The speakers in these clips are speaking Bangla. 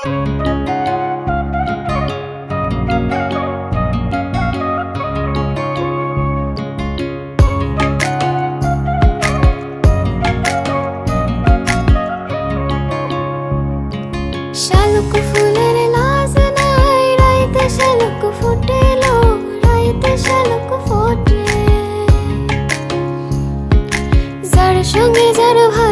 শালুক ফুলের লাজ নাই রাইতে শালুক ফুটেলো রাইতে শালুক ফোটে। যার সঙ্গে যার ভাই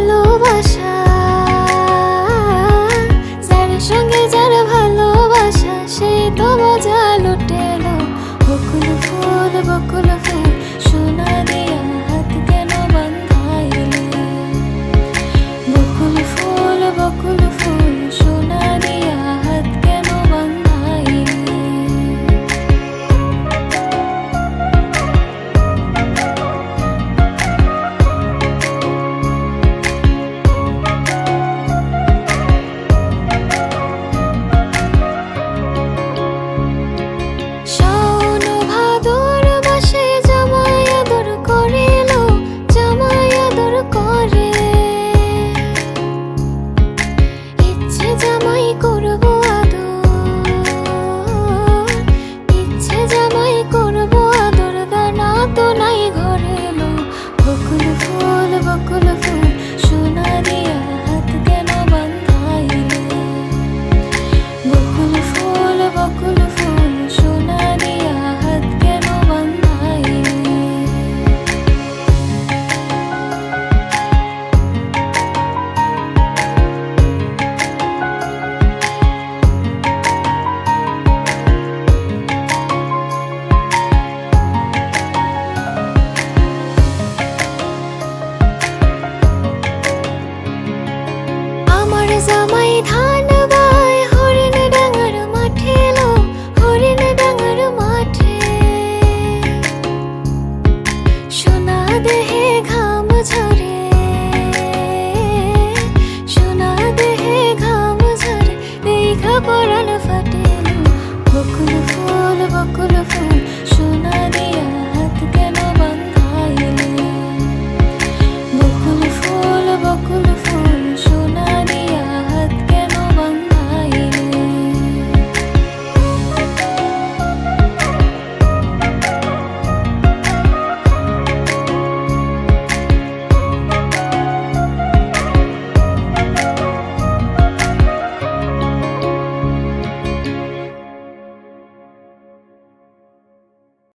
그 সোনা দেহে